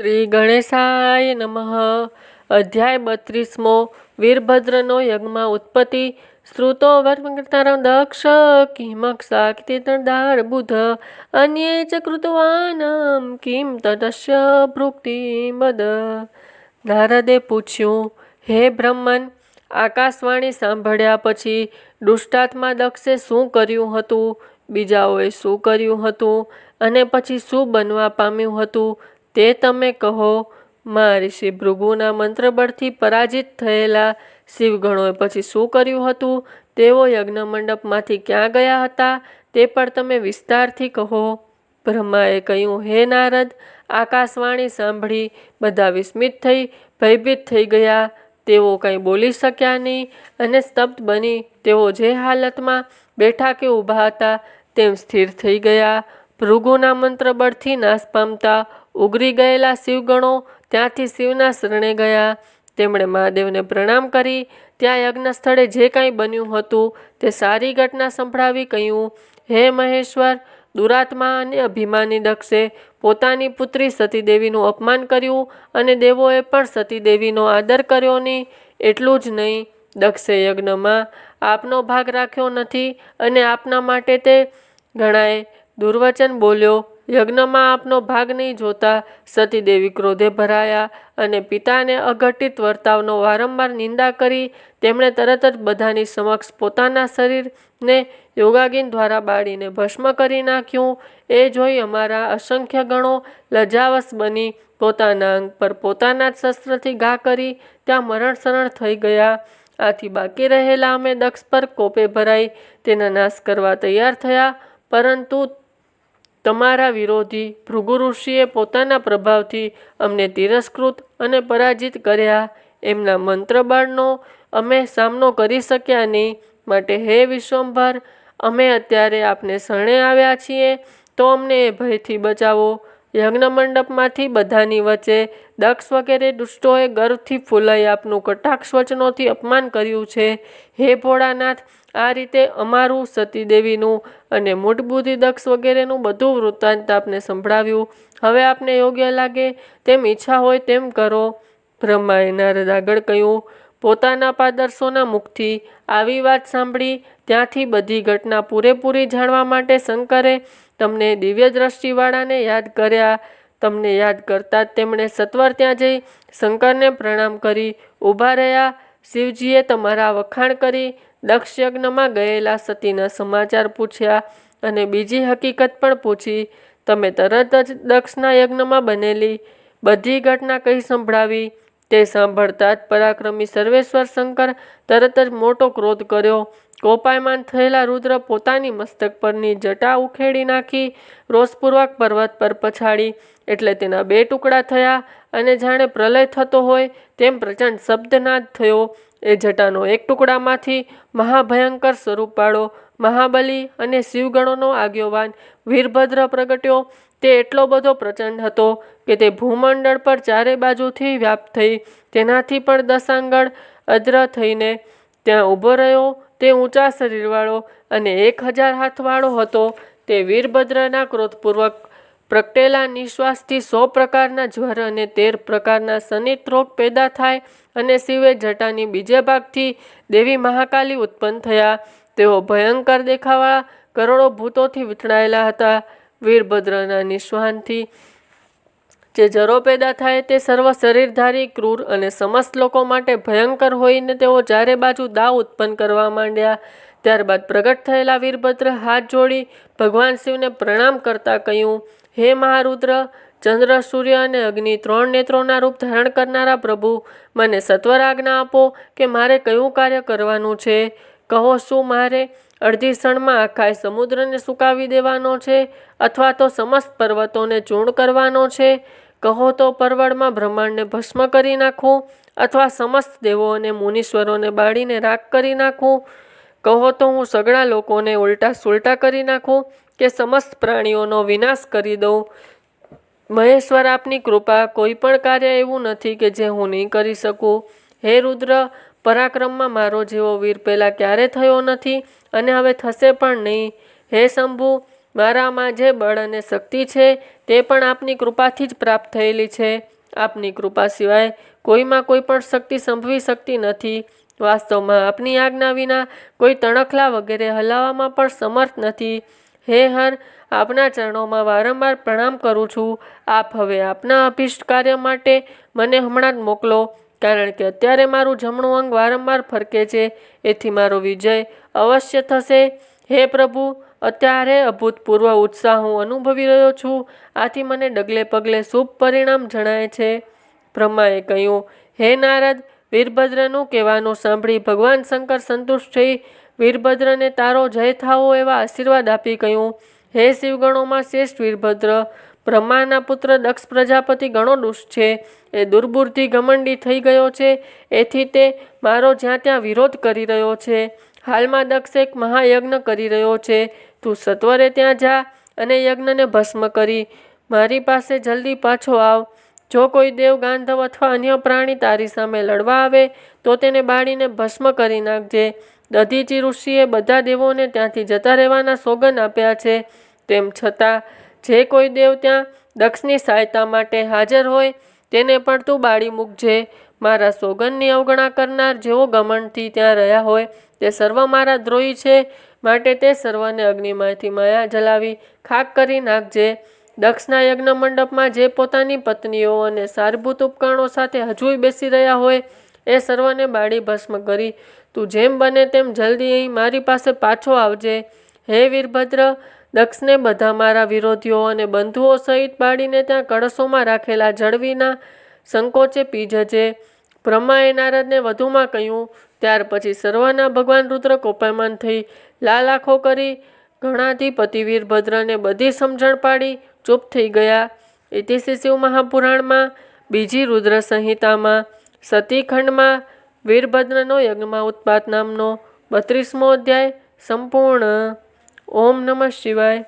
શ્રી ગણેશાય નમઃ. અધ્યાય બત્રીસમો. વીરભદ્રનો યજ્ઞમાં ઉત્પત્તિ. શ્રુતો વર્મકર્તારં દક્ષ કિમક્ષા કિતેતરદાર બુધ. અન્ય ચ કૃતવાનમ કિમ તદસ્ય ભૃક્તિ મદ નારદે પૂછ્યું, હે બ્રહ્મન, આકાશવાણી સાંભળ્યા પછી દુષ્ટાત્મા દક્ષે શું કર્યું હતું? બીજાઓએ શું કર્યું હતું? અને પછી શું બનવા પામ્યું હતું? તે તમે કહો મહર્ષિ ભૃગુના મંત્રબળથી પરાજિત થયેલા શિવગણોએ પછી શું કર્યું હતું? તેઓ યજ્ઞ મંડપમાંથી ક્યાં ગયા હતા? તે પણ તમે વિસ્તારથી કહો. બ્રહ્માએ કહ્યું, હે નારદ, આકાશવાણી સાંભળી. બધા વિસ્મિત થઈ, ભયભીત થઈ ગયા. તેઓ કંઈ બોલી શક્યા નહીં અને સ્તબ્ધ બની. તેઓ જે હાલતમાં બેઠા કે ઊભા હતા, તેમ સ્થિર થઈ ગયા. ભૃગુના મંત્રબળથી નાશ પામતા ઉગરી ગયેલા શિવગણો ત્યાંથી શિવના શરણે ગયા. તેમણે મહાદેવને પ્રણામ કરી. ત્યાં યજ્ઞ સ્થળે જે કાંઈ બન્યું હતું તે સારી ઘટના સંભળાવી કહ્યું, હે મહેશ્વર, દુરાત્મા અને અભિમાની દક્ષે પોતાની પુત્રી સતીદેવીનું અપમાન કર્યું અને દેવોએ પણ સતીદેવીનો આદર કર્યો નહીં. એટલું જ નહીં, દક્ષે યજ્ઞમાં આપનો ભાગ રાખ્યો નથી અને આપના માટે તે ઘણાએ દુર્વચન બોલ્યો. યજ્ઞમાં આપનો ભાગ નહીં જોતા, સતીદેવી ક્રોધે ભરાયા અને પિતાને અઘટિત વર્તાવનો વારંવાર નિંદા કરી, તેમણે તરત જ બધાની સમક્ષ પોતાના શરીરને યોગાગીન દ્વારા બાળીને ભસ્મ કરી નાખ્યું. એ જોઈ અમારા અસંખ્ય ગણો લજાવશ બની પોતાના અંગ પર પોતાના જ શસ્ત્રથી ઘા કરી, ત્યાં મરણસરણ થઈ ગયા. આથી બાકી રહેલા અમે દક્ષ પર કોપે ભરાઈ, તેના નાશ કરવા તૈયાર થયા. પરંતુ તમારા વિરોધી ભૃગુ ઋષિએ પોતાના પ્રભાવથી અમને તિરસ્કૃત અને પરાજિત કર્યા. એમના મંત્રબળનો અમે સામનો કરી શક્યા નહીં. માટે હે વિશ્વંભર, અમે અત્યારે આપને શરણે આવ્યા છીએ, તો અમને એ ભયથી બચાવો. યજ્ઞ મંડપમાંથી બધાની વચ્ચે દક્ષ વગેરે દુષ્ટોએ ગર્વથી ફૂલાઈ આપનું કટાક્ષ વચનોથી અપમાન કર્યું છે. હે ભોળાનાથ, આ રીતે અમારું સતીદેવીનું અને મૂઢબુદ્ધિ દક્ષ વગેરેનું બધું વૃત્તાંત આપને સંભળાવ્યું. હવે આપને યોગ્ય લાગે તેમ ઈચ્છા હોય તેમ કરો. બ્રહ્માએ નારદ આગળ કહ્યું પોતાના પાદર્શોના મુખથી આવી વાત સાંભળી ત્યાંથી બધી ઘટના પૂરેપૂરી જાણવા માટે શંકરે તમને દિવ્ય દ્રષ્ટિવાળાને યાદ કર્યા. તમને યાદ કરતાં જ તેમણે સત્વર ત્યાં જઈ શંકરને પ્રણામ કરી, ઊભા રહ્યા. શિવજીએ તમારા વખાણ કરી દક્ષ યજ્ઞમાં ગયેલા સતીના સમાચાર પૂછ્યા અને બીજી હકીકત પણ પૂછી. તમે તરત જ દક્ષના યજ્ઞમાં બનેલી બધી ઘટના કહી સંભળાવી. તે સાંભળતા જ પરાક્રમી સર્વેશ્વર શંકર તરત જ મોટો ક્રોધ કર્યો. કોપાયમાન થયેલા રુદ્ર પોતાની મસ્તક પરની જટા ઉખેડી નાખી, રોષપૂર્વક પર્વત પર પછાડી, એટલે તેના બે ટુકડા થયા અને જાણે પ્રલય થતો હોય તેમ પ્રચંડ શબ્દનાદ થયો. એ જટાનો એક ટુકડામાંથી મહાભયંકર સ્વરૂપવાળો મહાબલી અને શિવગણોનો આગેવાન વીરભદ્ર પ્રગટ્યો. તે એટલો બધો પ્રચંડ હતો કે તે ભૂમંડળ પર ચારે બાજુથી વ્યાપ્ત થઈ તેનાથી પણ દશાંગળ અદ્ર થઈને ત્યાં ઊભો રહ્યો. તે ઊંચા શરીરવાળો અને એક હજાર હાથવાળો હતો. તે વીરભદ્રના ક્રોધપૂર્વક પ્રગટેલા નિશ્વાસથી સો પ્રકારના જ્વર અને તેર પ્રકારના સનિત રોગ પેદા થાય અને શિવે જટાની બીજે ભાગથી દેવી મહાકાલી ઉત્પન્ન થયા. તેઓ ભયંકર દેખાવાળા કરોડો ભૂતોથી વીંટળાયેલા હતા. વીરભદ્રના નિસ્વાનથી જે જરો પેદા થાય તે સર્વ શરીરધારી, ક્રૂર અને સમસ્ત લોકો માટે ભયંકર હોઈને તેઓ ચારે બાજુ દાવ ઉત્પન્ન કરવા માંડ્યા. ત્યારબાદ પ્રગટ થયેલા વીરભદ્ર હાથ જોડી ભગવાન શિવને પ્રણામ કરતા કહ્યું, હે મહારુદ્ર, ચંદ્ર, સૂર્ય અને અગ્નિ ત્રણ નેત્રોના રૂપ ધારણ કરનારા પ્રભુ, મને સત્વર આજ્ઞા આપો કે મારે કયું કાર્ય કરવાનું છે? કહો શું મારે? અડધી ક્ષણમાં આખાય સમુદ્રને સુકાવી દેવાનો છે અથવા તો સમસ્ત પર્વતોને ચૂર્ણ કરવાનો છે. કહો તો પરવળમાં બ્રહ્માંડને ભસ્મ કરી નાખું અથવા સમસ્ત દેવો અને મુનીશ્વરોને બાળીને રાખ કરી નાખું? કહો તો હું સગળા લોકોને ઉલટા સુલટા કરી નાખું કે સમસ્ત પ્રાણીઓનો વિનાશ કરી દઉં? મહેશ્વર, આપની કૃપા કોઈ પણ કાર્ય એવું નથી કે જે હું નહીં કરી શકું. હે રુદ્ર પરાક્રમમાં મારો જેવો વીર પહેલાં ક્યારે થયો નથી અને હવે થશે પણ નહીં. હે શંભુ, મારામાં જે બળ અને શક્તિ છે તે પણ આપની કૃપાથી જ પ્રાપ્ત થયેલી છે. આપની કૃપા સિવાય કોઈમાં કોઈ પણ શક્તિ સંભવી શકતી નથી. વાસ્તવમાં આપની આજ્ઞા વિના કોઈ તણખલા વગેરે હલાવવામાં પણ સમર્થ નથી. હે હર, આપના ચરણોમાં વારંવાર પ્રણામ કરું છું. આપ હવે આપના અભિષ્ટ કાર્ય માટે મને હમણાં જ મોકલો. કારણ કે અત્યારે મારું જમણું અંગ વારંવાર ફરકે છે, એથી મારો વિજય અવશ્ય થશે. હે પ્રભુ, અત્યારે અભૂતપૂર્વ ઉત્સાહ હું અનુભવી રહ્યો છું, આથી મને ડગલે પગલે શુભ પરિણામ જણાય છે. બ્રહ્માએ કહ્યું, હે નારદ, વીરભદ્રનું કહેવાનું સાંભળી ભગવાન શંકર સંતુષ્ટ થઈ વીરભદ્રને તારો જય થાવો એવા આશીર્વાદ આપી કહ્યું. હે શિવગણોમાં શ્રેષ્ઠ વીરભદ્ર બ્રહ્માના પુત્ર દક્ષ પ્રજાપતિ ઘણો દુષ્ટ છે. એ દુર્બુદ્ધિ ઘમંડી થઈ ગયો છે. એથી તે મારો જ્યાં ત્યાં વિરોધ કરી રહ્યો છે. હાલમાં દક્ષ એક મહાયજ્ઞ કરી રહ્યો છે. તું સત્વરે ત્યાં જા અને યજ્ઞને ભસ્મ કરી. મારી પાસે જલ્દી પાછો આવ. જો કોઈ દેવ ગાંધવ અથવા અન્ય પ્રાણી તારી સામે લડવા આવે, તો તેને બાળીને ભસ્મ કરી નાખજે. દધીચી ઋષિએ બધા દેવોને ત્યાંથી જતા રહેવાના સોગન આપ્યા છે. તેમ છતાં જે કોઈ દેવ ત્યાં દક્ષની સહાયતા માટે હાજર હોય, તેને પણ તું બાળી મૂકજે મારા સોગંદની અવગણા કરનાર જેવો ગમનથી ત્યાં રહ્યા હોય, તે સર્વ મારા દ્રોહી છે, માટે તે સર્વને અગ્નિમાંથી માયા જલાવી ખાક કરી નાખજે દક્ષના યજ્ઞ મંડપમાં જે પોતાની પત્નીઓ અને સારભૂત ઉપકરણો સાથે હજુય બેસી રહ્યા હોય, એ સર્વને બાળી ભસ્મ કરી, તું જેમ બને તેમ જલ્દી અહીં મારી પાસે પાછો આવજે. હે વીરભદ્ર દક્ષને બધા મારા વિરોધીઓ અને બંધુઓ સહિત બાળીને ત્યાં કળશોમાં રાખેલા જળવીના સંકોચે પીજજે બ્રહ્માએ નારદને વધુમાં કહ્યું, ત્યાર પછી સર્વના ભગવાન રુદ્ર કોપાયમાન થઈ લાલ આંખો કરી ઘણાધિપતિ વીરભદ્રને બધી સમજણ પાડી, ચૂપ થઈ ગયા. ઇતિશ્રી શિવ મહાપુરાણમાં, બીજી રુદ્ર સંહિતામાં, સતીખંડમાં વીરભદ્રનો યજ્ઞમાં ઉત્પાત નામનો બત્રીસમો અધ્યાય સંપૂર્ણ ઓમ નમઃ શિવાય.